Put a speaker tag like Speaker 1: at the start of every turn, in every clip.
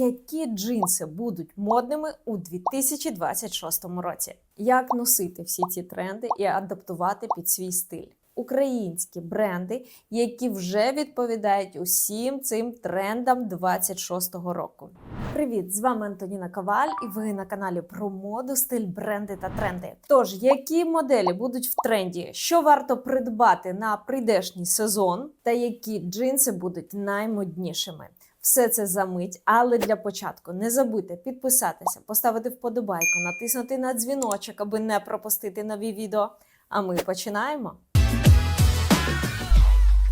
Speaker 1: які джинси будуть модними у 2026 році, як носити всі ці тренди і адаптувати під свій стиль. Українські бренди, які вже відповідають усім цим трендам 26-го року. Привіт, з вами Антоніна Коваль, і ви на каналі про моду, стиль, бренди та тренди. Тож, які моделі будуть в тренді, що варто придбати на прийдешній сезон, та які джинси будуть наймоднішими? Все це за мить, але для початку не забудьте підписатися, поставити вподобайку, натиснути на дзвіночок, аби не пропустити нові відео. А ми починаємо.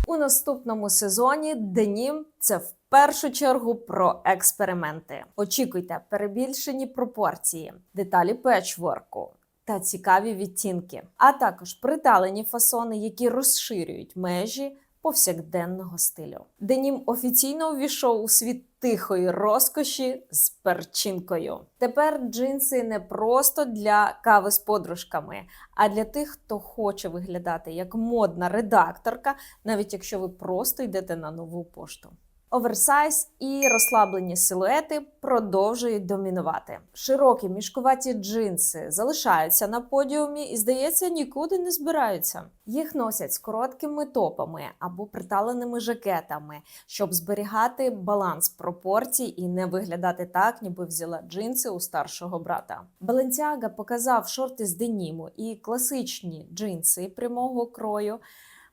Speaker 1: У наступному сезоні денім це в першу чергу про експерименти. Очікуйте перебільшені пропорції, деталі печворку та цікаві відтінки, а також приталені фасони, які розширюють межі повсякденного стилю. Денім офіційно увійшов у світ тихої розкоші з перчинкою. Тепер джинси не просто для кави з подружками, а для тих, хто хоче виглядати як модна редакторка, навіть якщо ви просто йдете на нову пошту. Оверсайз і розслаблені силуети продовжують домінувати. Широкі мішкуваті джинси залишаються на подіумі і, здається, нікуди не збираються. Їх носять з короткими топами або приталеними жакетами, щоб зберігати баланс пропорцій і не виглядати так, ніби взяла джинси у старшого брата. Balenciaga показав шорти з деніму і класичні джинси прямого крою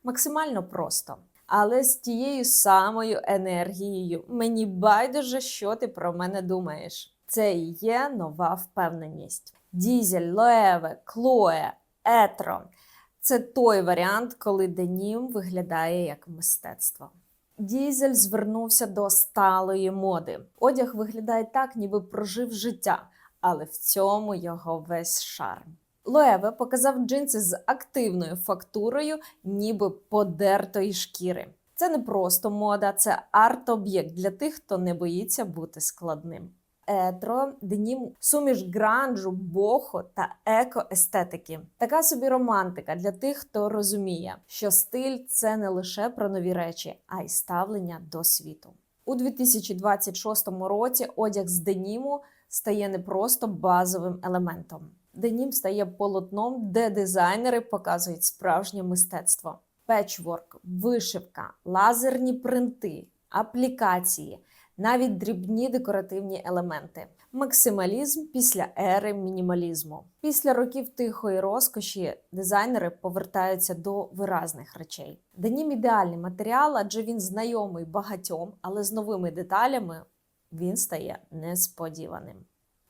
Speaker 1: максимально просто але з тією самою енергією. Мені байдуже, що ти про мене думаєш. Це і є нова впевненість. Дізель, Лоеве, Клоє, Етро це той варіант, коли денім виглядає як мистецтво. Дізель звернувся до сталої моди. Одяг виглядає так, ніби прожив життя, але в цьому його весь шарм. Лоеве показав джинси з активною фактурою, ніби подертої шкіри. Це не просто мода, це арт-об'єкт для тих, хто не боїться бути складним. Етро, денім, суміш гранжу, бохо та еко-естетики. Така собі романтика для тих, хто розуміє, що стиль це не лише про нові речі, а й ставлення до світу. У 2026 році одяг з деніму стає не просто базовим елементом денім стає полотном, де дизайнери показують справжнє мистецтво. Печворк, вишивка, лазерні принти, аплікації, навіть дрібні декоративні елементи. Максималізм після ери мінімалізму. Після років тихої розкоші дизайнери повертаються до виразних речей. Денім ідеальний матеріал, адже він знайомий багатьом, але з новими деталями він стає несподіваним.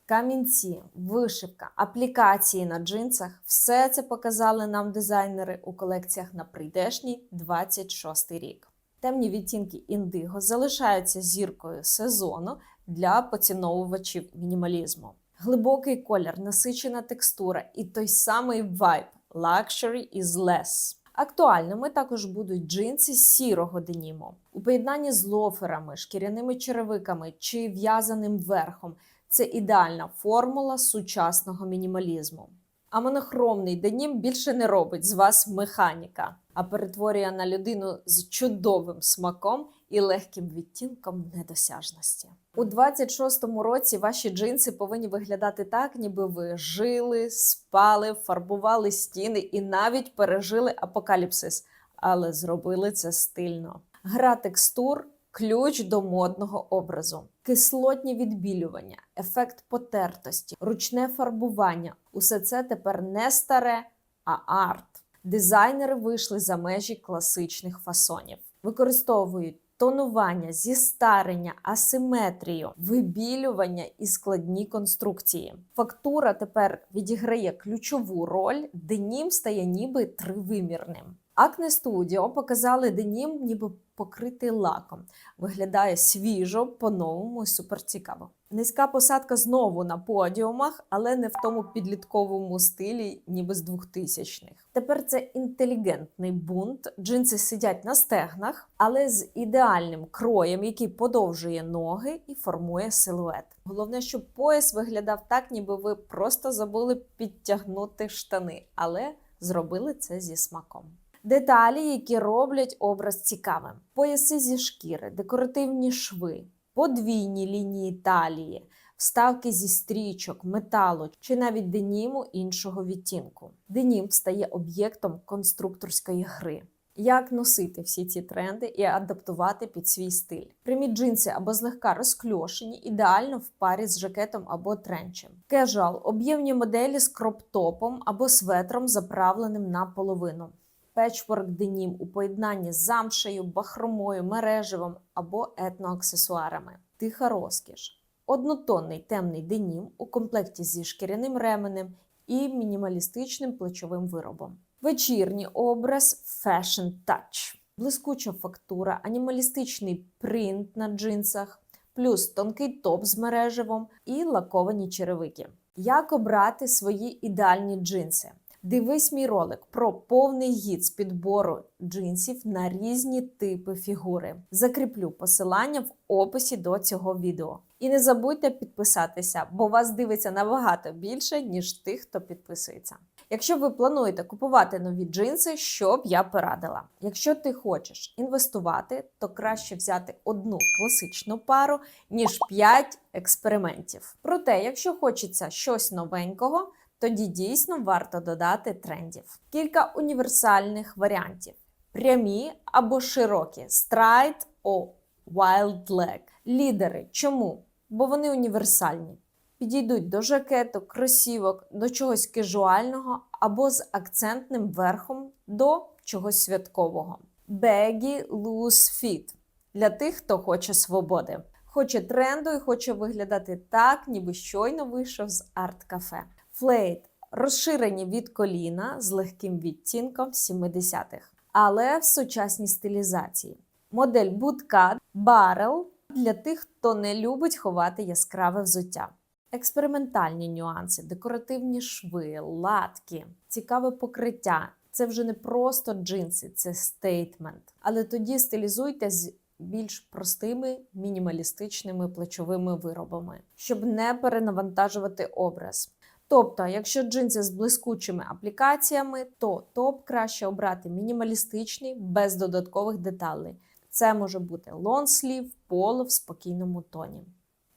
Speaker 1: Камінці, вишивка, аплікації на джинсах все це показали нам дизайнери у колекціях на прийдешній 26 рік. Темні відтінки індиго залишаються зіркою сезону для поціновувачів мінімалізму. Глибокий колір, насичена текстура і той самий вайб Luxury is less. Актуальними також будуть джинси сірого деніму у поєднанні з лоферами, шкіряними черевиками чи в'язаним верхом. Це ідеальна формула сучасного мінімалізму. А монохромний денім більше не робить з вас механіка, а перетворює на людину з чудовим смаком і легким відтінком недосяжності. У 26-му році ваші джинси повинні виглядати так, ніби ви жили, спали, фарбували стіни і навіть пережили апокаліпсис, але зробили це стильно. Гра текстур ключ до модного образу, кислотні відбілювання, ефект потертості, ручне фарбування усе це тепер не старе, а арт. Дизайнери вийшли за межі класичних фасонів, використовують тонування, зістарення, асиметрію, вибілювання і складні конструкції. Фактура тепер відіграє ключову роль, денім стає ніби тривимірним. Акне Studio показали денім, ніби покритий лаком. Виглядає свіжо, по-новому і суперцікаво. Низька посадка знову на подіумах, але не в тому підлітковому стилі, ніби з 2000-х. Тепер це інтелігентний бунт. Джинси сидять на стегнах, але з ідеальним кроєм, який подовжує ноги і формує силует. Головне, щоб пояс виглядав так, ніби ви просто забули підтягнути штани, але зробили це зі смаком. Деталі, які роблять образ цікавим: пояси зі шкіри, декоративні шви, подвійні лінії талії, вставки зі стрічок, металу чи навіть деніму іншого відтінку. Денім стає об'єктом конструкторської гри. Як носити всі ці тренди і адаптувати під свій стиль? Прямі джинси або злегка розкльошені, ідеально в парі з жакетом або тренчем. Кежуал об'ємні моделі з кроп-топом або светром, заправленим наполовину. Печворк денім у поєднанні з замшею, бахромою, мережевим або етноаксесуарами. Тиха розкіш. Однотонний темний денім у комплекті зі шкіряним ременем і мінімалістичним плечовим виробом. Вечірній образ Fashion Touch. Блискуча фактура, анімалістичний принт на джинсах, плюс тонкий топ з мереживом і лаковані черевики. Як обрати свої ідеальні джинси? Дивись мій ролик про повний гід з підбору джинсів на різні типи фігури. Закріплю посилання в описі до цього відео. І не забудьте підписатися, бо вас дивиться набагато більше, ніж тих, хто підписується. Якщо ви плануєте купувати нові джинси, що б я порадила? Якщо ти хочеш інвестувати, то краще взяти одну класичну пару, ніж 5 експериментів. Проте, якщо хочеться щось новенького, тоді дійсно варто додати трендів. Кілька універсальних варіантів: прямі або широкі, Stride о Wild Leg. Лідери. Чому? Бо вони універсальні. Підійдуть до жакету, кросівок, до чогось кежуального або з акцентним верхом до чогось святкового. Baggy Loose Fit для тих, хто хоче свободи. Хоче тренду і хоче виглядати так, ніби щойно вийшов з арт-кафе. Флейт розширені від коліна з легким відтінком 70-х, але в сучасній стилізації. Модель Bootcut Barrel для тих, хто не любить ховати яскраве взуття. Експериментальні нюанси, декоративні шви, латки, цікаве покриття. Це вже не просто джинси, це стейтмент. Але тоді стилізуйте з більш простими мінімалістичними плечовими виробами, щоб не перенавантажувати образ. Тобто, якщо джинси з блискучими аплікаціями, то топ краще обрати мінімалістичний, без додаткових деталей. Це може бути лонслів, поло в спокійному тоні.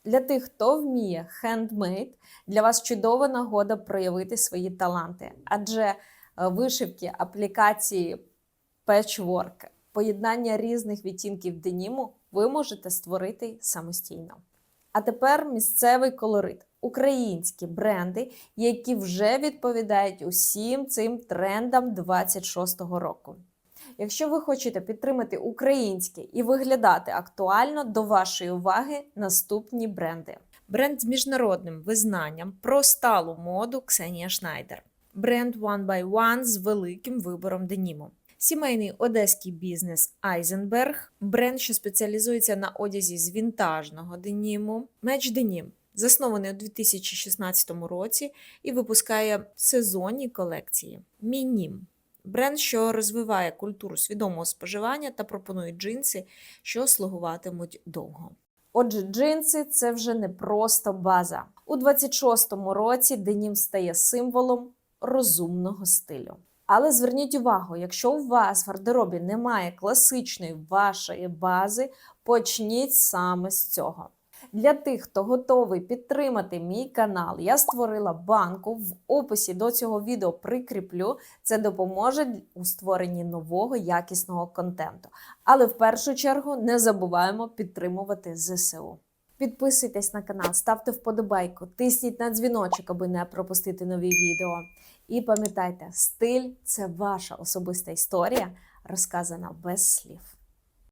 Speaker 1: Для тих, хто вміє хендмейд, для вас чудова нагода проявити свої таланти, адже е, вишивки, аплікації, печворк, поєднання різних відтінків деніму ви можете створити самостійно. А тепер місцевий колорит, українські бренди, які вже відповідають усім цим трендам 26-го року. Якщо ви хочете підтримати українське і виглядати актуально, до вашої уваги наступні бренди. Бренд з міжнародним визнанням про сталу моду Ксенія Шнайдер. Бренд One by One з великим вибором деніму. Сімейний одеський бізнес Айзенберг, бренд, що спеціалізується на одязі з вінтажного деніму. Меч Денім заснований у 2016 році і випускає сезонні колекції. Мінім бренд, що розвиває культуру свідомого споживання та пропонує джинси, що слугуватимуть довго. Отже, джинси це вже не просто база. У 26-му році денім стає символом розумного стилю. Але зверніть увагу, якщо у вас в гардеробі немає класичної вашої бази, почніть саме з цього. Для тих, хто готовий підтримати мій канал, я створила банку. В описі до цього відео прикріплю. Це допоможе у створенні нового якісного контенту. Але в першу чергу не забуваємо підтримувати ЗСУ. Підписуйтесь на канал, ставте вподобайку, тисніть на дзвіночок, аби не пропустити нові відео. І пам'ятайте, стиль це ваша особиста історія, розказана без слів.